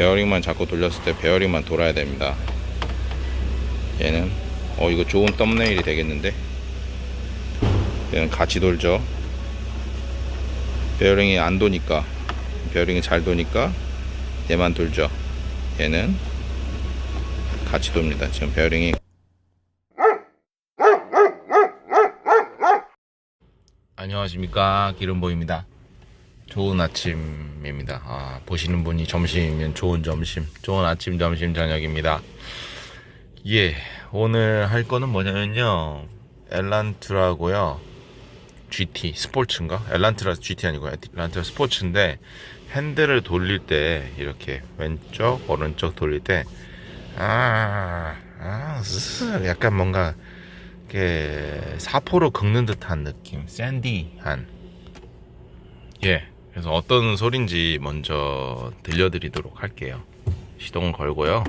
베어링만 자꾸 돌렸을 때 베어링만 돌아야 됩니다. 얘는 어 이거 좋은 썸네일이 되겠는데? 얘는 같이 돌죠. 베어링이 안 도니까 베어링이 잘 도니까 얘만 돌죠. 얘는 같이 돕니다. 지금 베어링이. 안녕하십니까. 기름보입니다 좋은 아침입니다. 아, 보시는 분이 점심이면 좋은 점심 좋은 아침 점심 저녁입니다. 예 오늘 할 거는 뭐냐면요. 엘란트라고요. GT 스포츠인가? 엘란트라 GT 아니고 엘란트라 스포츠인데 핸들을 돌릴 때 이렇게 왼쪽 오른쪽 돌릴 때 아, 아, 으스, 약간 뭔가 이렇게 사포로 긁는 듯한 느낌, 샌디한. 예, 그래서 어떤 소린지 먼저 들려드리도록 할게요. 시동을 걸고요.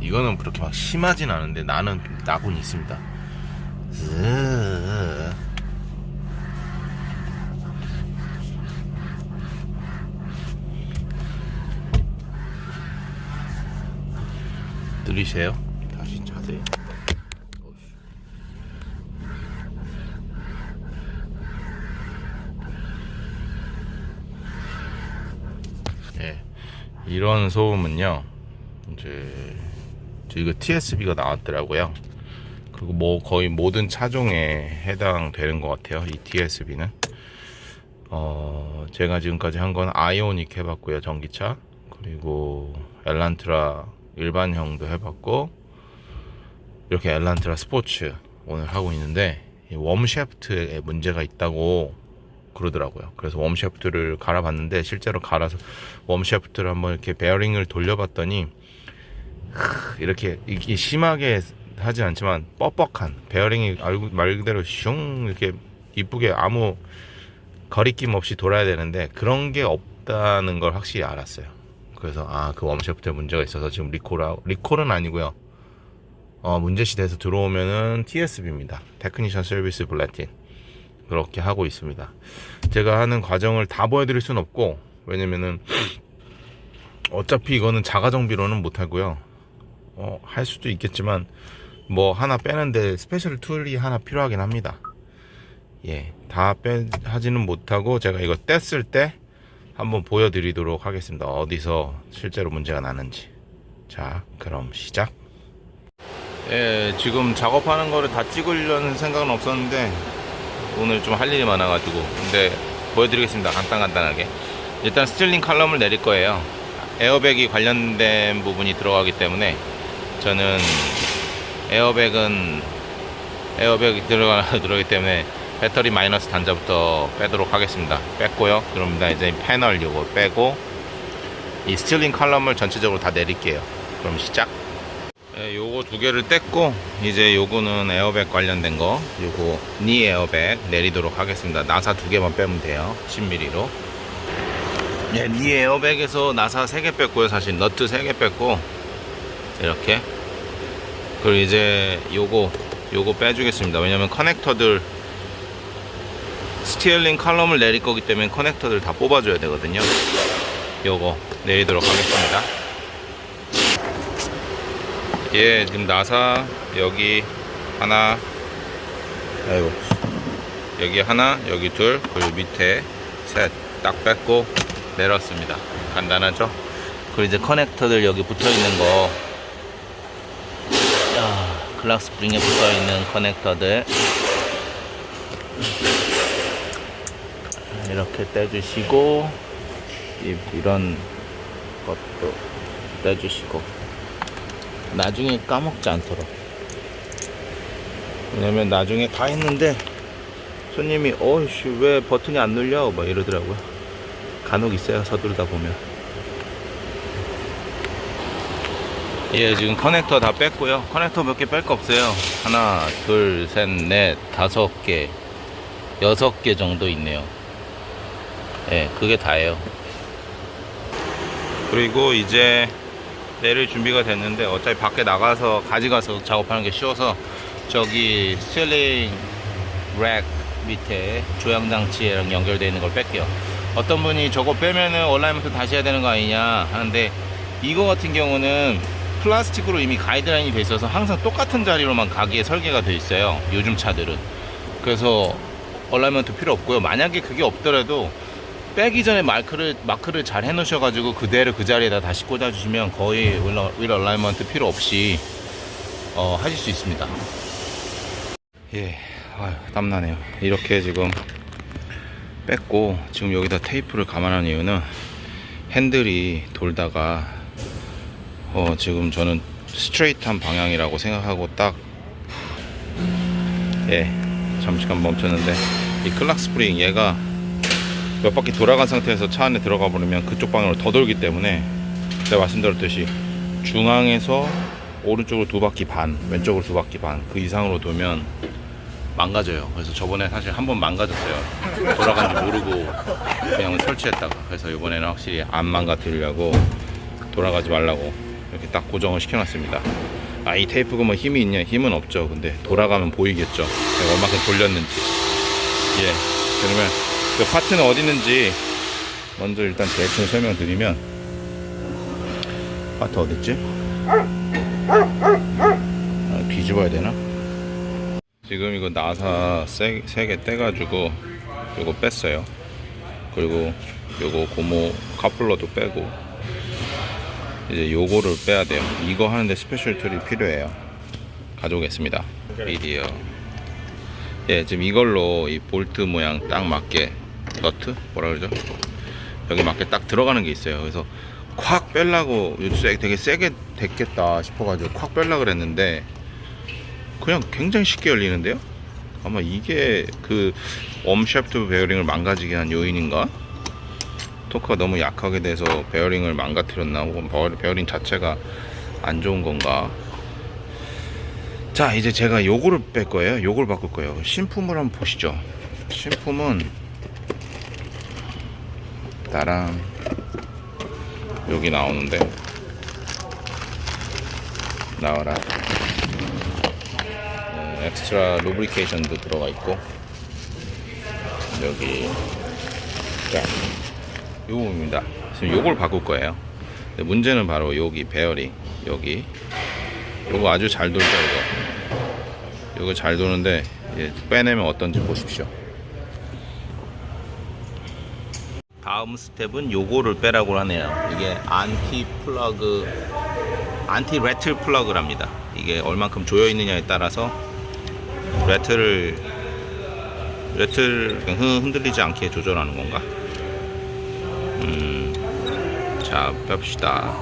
이거는 그렇게 막 심하진 않은데 나는 나곤 있습니다. 으 들리세요? 다시 자세히. 예, 이런 소음은요, 이제 저희가 TSB가 나왔더라고요. 그리고 뭐 거의 모든 차종에 해당되는 것 같아요. 이 TSB는. 어, 제가 지금까지 한 건 아이오닉 해봤고요, 전기차. 그리고 엘란트라 일반형도 해봤고 이렇게 엘란트라 스포츠 오늘 하고 있는데 이 웜샤프트에 문제가 있다고 그러더라고요. 그래서 웜샤프트를 갈아봤는데 실제로 갈아서 웜샤프트를 한번 이렇게 베어링을 돌려봤더니 크, 이렇게 이게 심하게 하진 않지만 뻑뻑한 베어링이 알- 말 그대로 슝 이렇게 이쁘게 아무 거리낌 없이 돌아야 되는데 그런 게 없다는 걸 확실히 알았어요. 그래서 아 그 웜샤프트에 문제가 있어서 지금 리콜하 리콜은 아니고요. 어 문제시돼서 들어오면은 TSB입니다. 테크니션 서비스 블레틴 그렇게 하고 있습니다. 제가 하는 과정을 다 보여드릴 수는 없고 왜냐면은 어차피 이거는 자가 정비로는 못 하고요. 어, 할 수도 있겠지만 뭐 하나 빼는데 스페셜 툴이 하나 필요하긴 합니다. 예, 다 빼 하지는 못하고 제가 이거 뗐을 때 한번 보여드리도록 하겠습니다. 어디서 실제로 문제가 나는지. 자, 그럼 시작. 예, 지금 작업하는 거를 다 찍으려는 생각은 없었는데 오늘 좀 할 일이 많아가지고 근데 보여드리겠습니다. 간단간단하게. 일단 스틸링 칼럼을 내릴 거예요. 에어백이 관련된 부분이 들어가기 때문에 저는 에어백은 에어백이 들어가 들어가기 때문에 배터리 마이너스 단자부터 빼도록 하겠습니다. 뺐고요. 그럼 이제 패널 요거 빼고 이 스틸링 칼럼을 전체적으로 다 내릴게요. 그럼 시작. 두 개를 뗐고 이제 요거는 에어백 관련된 거 요거 니 에어백 내리도록 하겠습니다. 나사 두 개만 빼면 돼요. 10mm로. 네, 니 에어백에서 나사 3개 뺐고요. 사실 너트 3개 뺐고 이렇게 그리고 이제 요거 요거 빼주겠습니다. 왜냐면 커넥터들 스티어링 칼럼을 내릴 거기 때문에 커넥터들 다 뽑아줘야 되거든요. 요거 내리도록 하겠습니다. 예, 지금 나사 여기 하나, 아이고 여기 하나, 여기 둘, 그리고 밑에 셋 딱 뺐고 내렸습니다. 간단하죠? 그리고 이제 커넥터들 여기 붙어 있는 거, 야, 클락 스프링에 붙어 있는 커넥터들 이렇게 떼주시고 이- 이런 것도 떼주시고 나중에 까먹지 않도록. 왜냐면 나중에 다 했는데 손님이 어이씨 왜 버튼이 안 눌려? 막 이러더라고요. 간혹 있어요 서두르다 보면. 예 지금 커넥터 다 뺐고요. 커넥터 몇 개 뺄 거 없어요. 하나 둘셋넷 다섯 개 여섯 개 정도 있네요. 예 그게 다예요. 그리고 이제 내릴 준비가 됐는데 어차피 밖에 나가서 가져가서 작업하는 게 쉬워서 저기 스틸링 렉 밑에 조향 장치랑 연결되어 있는 걸 뺄게요. 어떤 분이 저거 빼면은 얼라이먼트 다시 해야 되는 거 아니냐 하는데 이거 같은 경우는 플라스틱으로 이미 가이드라인이 돼 있어서 항상 똑같은 자리로만 가기에 설계가 돼 있어요. 요즘 차들은. 그래서 얼라이먼트 필요 없고요. 만약에 그게 없더라도 빼기 전에 마크를 마크를 잘 해놓으셔가지고 그대로 그 자리에다 다시 꽂아주시면 거의 윌 얼라이먼트 필요 없이 어, 하실 수 있습니다. 예, 아유, 땀나네요. 이렇게 지금 뺐고 지금 여기다 테이프를 감안한 이유는 핸들이 돌다가 어, 지금 저는 스트레이트한 방향이라고 생각하고 딱 예, 잠시간 멈췄는데 이 클락 스프링 얘가 몇 바퀴 돌아간 상태에서 차 안에 들어가 버리면 그쪽 방향으로 더 돌기 때문에 제가 말씀드렸듯이 중앙에서 오른쪽으로 두 바퀴 반, 왼쪽으로 두 바퀴 반 그 이상으로 돌면 망가져요. 그래서 저번에 사실 한 번 망가졌어요. 돌아간지 모르고 그냥 설치했다가 그래서 이번에는 확실히 안 망가뜨리려고 돌아가지 말라고 이렇게 딱 고정을 시켜놨습니다. 아 이 테이프가 뭐 힘이 있냐? 힘은 없죠. 근데 돌아가면 보이겠죠. 내가 얼마큼 돌렸는지. 예. 그러면 그 파트는 어디 있는지 먼저 일단 대충 설명드리면 파트 어딨지? 아, 뒤집어야 되나? 지금 이거 나사 세개 떼가지고 요거 뺐어요. 그리고 요거 고무 카플러도 빼고 이제 요거를 빼야 돼요. 이거 하는데 스페셜 툴이 필요해요. 가져오겠습니다. 미디어. 예, 지금 이걸로 이 볼트 모양 딱 맞게 너트 뭐라 그러죠? 여기 맞게 딱 들어가는 게 있어요. 그래서 콱 빼려고 되게 세게 됐겠다 싶어가지고 콱 빼려 그랬는데 그냥 굉장히 쉽게 열리는데요? 아마 이게 그 웜샤프트 베어링을 망가지게 한 요인인가? 토크가 너무 약하게 돼서 베어링을 망가뜨렸나 혹은 베어- 베어링 자체가 안 좋은 건가? 자 이제 제가 요거를 뺄 거예요. 요걸 바꿀 거예요. 신품을 한번 보시죠. 신품은 따랑 여기 나오는데. 나와라. 네, 엑스트라 루브리케이션도 들어가 있고. 여기. 짠 요겁니다. 지금 요걸 바꿀 거예요. 문제는 바로 여기 베어링 여기. 요거 아주 잘 돌죠 이거? 요거 잘 도는데 빼내면 어떤지 보십시오 다음 스텝은 요거를 빼라고 하네요. 이게 안티 플러그, 안티 레틀 플러그랍니다. 이게 얼만큼 조여 있느냐에 따라서 레틀을 레틀 흔들리지 않게 조절하는 건가? 음, 자 뺍시다.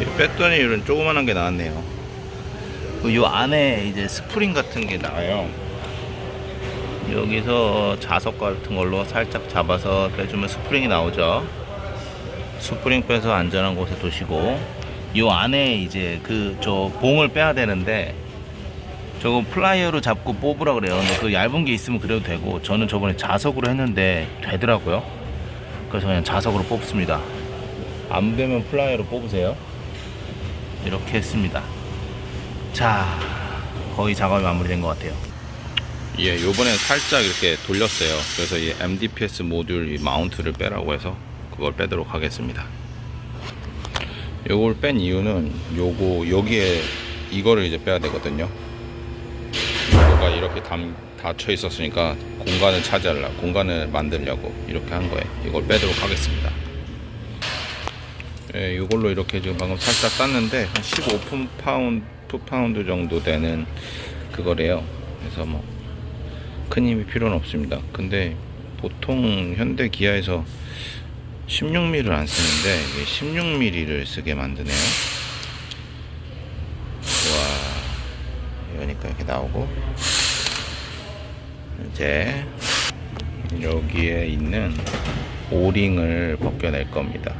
이 뺐더니 이런 조그만한 게 나왔네요. 그요 안에 이제 스프링 같은 게 나와요. 여기서 자석 같은 걸로 살짝 잡아서 빼주면 스프링이 나오죠. 스프링 빼서 안전한 곳에 두시고 이 안에 이제 그 저 봉을 빼야 되는데 저거 플라이어로 잡고 뽑으라 그래요. 근데 그 얇은 게 있으면 그래도 되고 저는 저번에 자석으로 했는데 되더라고요. 그래서 그냥 자석으로 뽑습니다. 안 되면 플라이어로 뽑으세요. 이렇게 했습니다. 자, 거의 작업이 마무리된 것 같아요. 예, 요번엔 살짝 이렇게 돌렸어요. 그래서 이 MDPS 모듈 이 마운트를 빼라고 해서 그걸 빼도록 하겠습니다. 요걸 뺀 이유는 요거 여기에 이거를 이제 빼야 되거든요. 이거가 이렇게 담, 닫혀 있었으니까 공간을 차지하려고 공간을 만들려고 이렇게 한 거예요. 이걸 빼도록 하겠습니다. 예, 이걸로 이렇게 지금 방금 살짝 땄는데 한 15파운드, 2파운드 정도 되는 그거래요. 그래서 뭐 큰 힘이 필요는 없습니다. 근데 보통 현대 기아에서 16mm를 안 쓰는데 16mm를 쓰게 만드네요. 와, 이러니까 이렇게 나오고 이제 여기에 있는 오링을 벗겨낼 겁니다.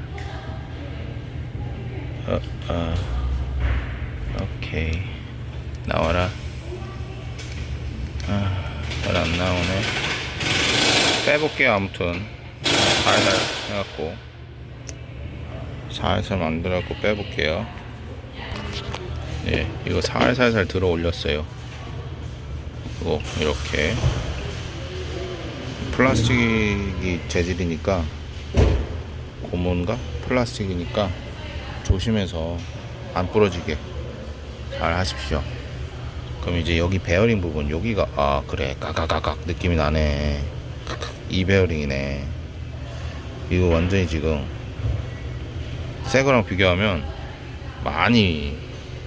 어, 어, 오케이 나와라. 아. 잘 안 나오네. 빼볼게요, 아무튼. 살살 해갖고. 살살 만들어갖고 빼볼게요. 예, 이거 살살살 들어 올렸어요. 그리고 이렇게 플라스틱이 재질이니까 고무인가 플라스틱이니까 조심해서 안 부러지게 잘 하십시오. 그럼 이제 여기 베어링 부분 여기가 아 그래 까까까깍 느낌이 나네. 이 베어링이네. 이거 완전히 지금 새 거랑 비교하면 많이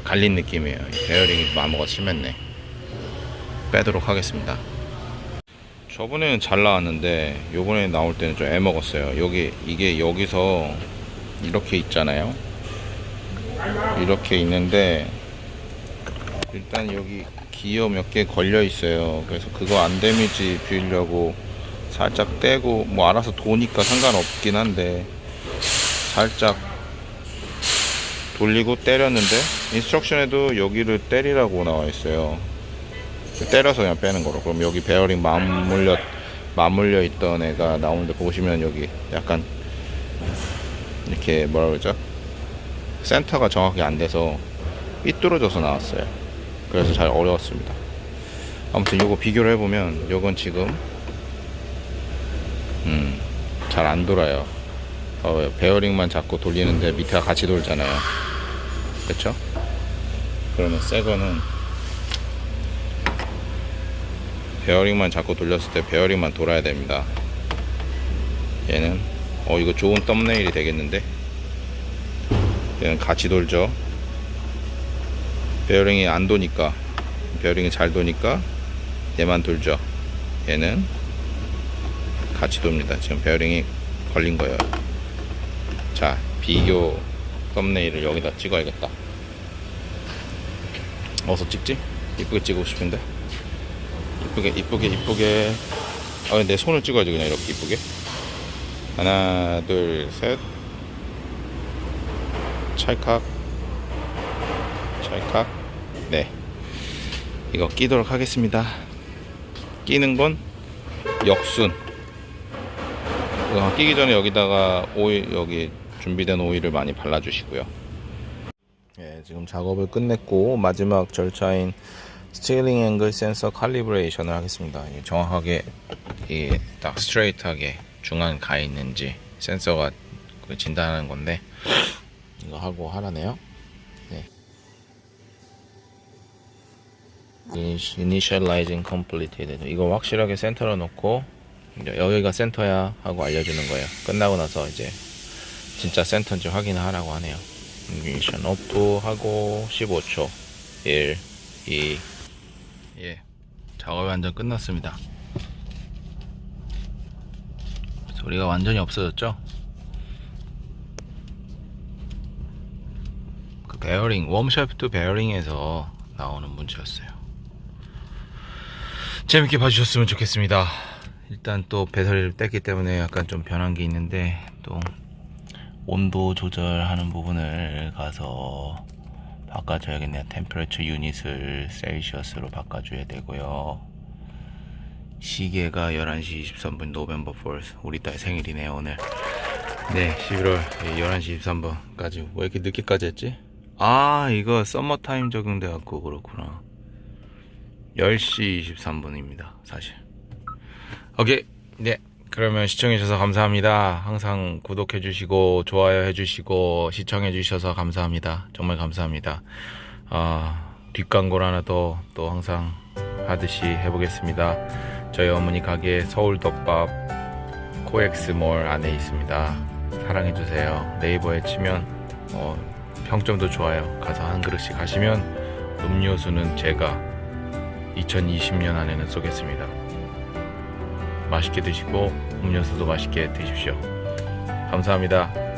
갈린 느낌이에요. 이 베어링이 마모가 심했네. 빼도록 하겠습니다. 저번에는 잘 나왔는데 요번에 나올 때는 좀 애먹었어요. 여기 이게 여기서 이렇게 있잖아요. 이렇게 있는데 일단 여기 기어 몇 개 걸려 있어요. 그래서 그거 안 데미지 비우려고 살짝 떼고 뭐 알아서 도니까 상관없긴 한데 살짝 돌리고 때렸는데 인스트럭션에도 여기를 때리라고 나와 있어요. 때려서 그냥 빼는 거로. 그럼 여기 베어링 맞물려 맞물려 있던 애가 나오는데 보시면 여기 약간 이렇게 뭐라 그러죠? 센터가 정확히 안 돼서 삐뚤어져서 나왔어요. 그래서 잘 어려웠습니다. 아무튼 요거 비교를 해보면 요건 지금 음, 잘 안 돌아요. 어, 베어링만 잡고 돌리는데 밑에가 같이 돌잖아요. 그쵸? 그러면 새 거는 베어링만 잡고 돌렸을 때 베어링만 돌아야 됩니다. 얘는 어 이거 좋은 썸네일이 되겠는데 얘는 같이 돌죠. 베어링이 안 도니까 베어링이 잘 도니까 얘만 돌죠. 얘는 같이 돕니다. 지금 베어링이 걸린 거예요. 자 비교 썸네일을 여기다 찍어야겠다. 어서 찍지? 이쁘게 찍고 싶은데. 이쁘게 이쁘게 이쁘게 아, 내 손을 찍어야지 그냥 이렇게 이쁘게 하나 둘셋 찰칵 찰칵 네 이거 끼도록 하겠습니다 끼는 건 역순 끼기 전에 여기다가 오일 여기 준비된 오일을 많이 발라주시고요 예, 지금 작업을 끝냈고 마지막 절차인 스틸링 앵글 센서 칼리브레이션을 하겠습니다. 정확하게 이게 딱 스트레이트하게 중앙 가 있는지 센서가 그 진단하는 건데 이거 하고 하라네요. 네. Initializing completed. 이거 확실하게 센터로 놓고 여기가 센터야 하고 알려주는 거예요. 끝나고 나서 이제 진짜 센터인지 확인을 하라고 하네요. 미션 오프 하고 15초 1 2 예, 작업이 완전 끝났습니다. 소리가 완전히 없어졌죠? 그 베어링, 웜샤프트 베어링에서 나오는 문제였어요. 재밌게 봐주셨으면 좋겠습니다. 일단 또 배터리를 뗐기 때문에 약간 좀 변한 게 있는데 또 온도 조절하는 부분을 가서 바꿔줘야겠네요. 템퍼레처 유닛을 셀시어스로 바꿔줘야 되고요. 시계가 11시 23분 노벤버 4th 우리 딸 생일이네요 오늘 네 11월 11시 23분까지 왜 이렇게 늦게까지 했지? 아 이거 썸머타임 적용돼 갖고 그렇구나 10시 23분입니다 사실 오케이 네 그러면 시청해주셔서 감사합니다. 항상 구독해주시고, 좋아요 해주시고, 시청해주셔서 감사합니다. 정말 감사합니다. 아, 뒷광고를 하나 더, 또 항상 하듯이 해보겠습니다. 저희 어머니 가게 서울덮밥 코엑스몰 안에 있습니다. 사랑해주세요. 네이버에 치면, 어, 평점도 좋아요. 가서 한 그릇씩 하시면, 음료수는 제가 2020년 안에는 쏘겠습니다. 맛있게 드시고 음료수도 맛있게 드십시오. 감사합니다.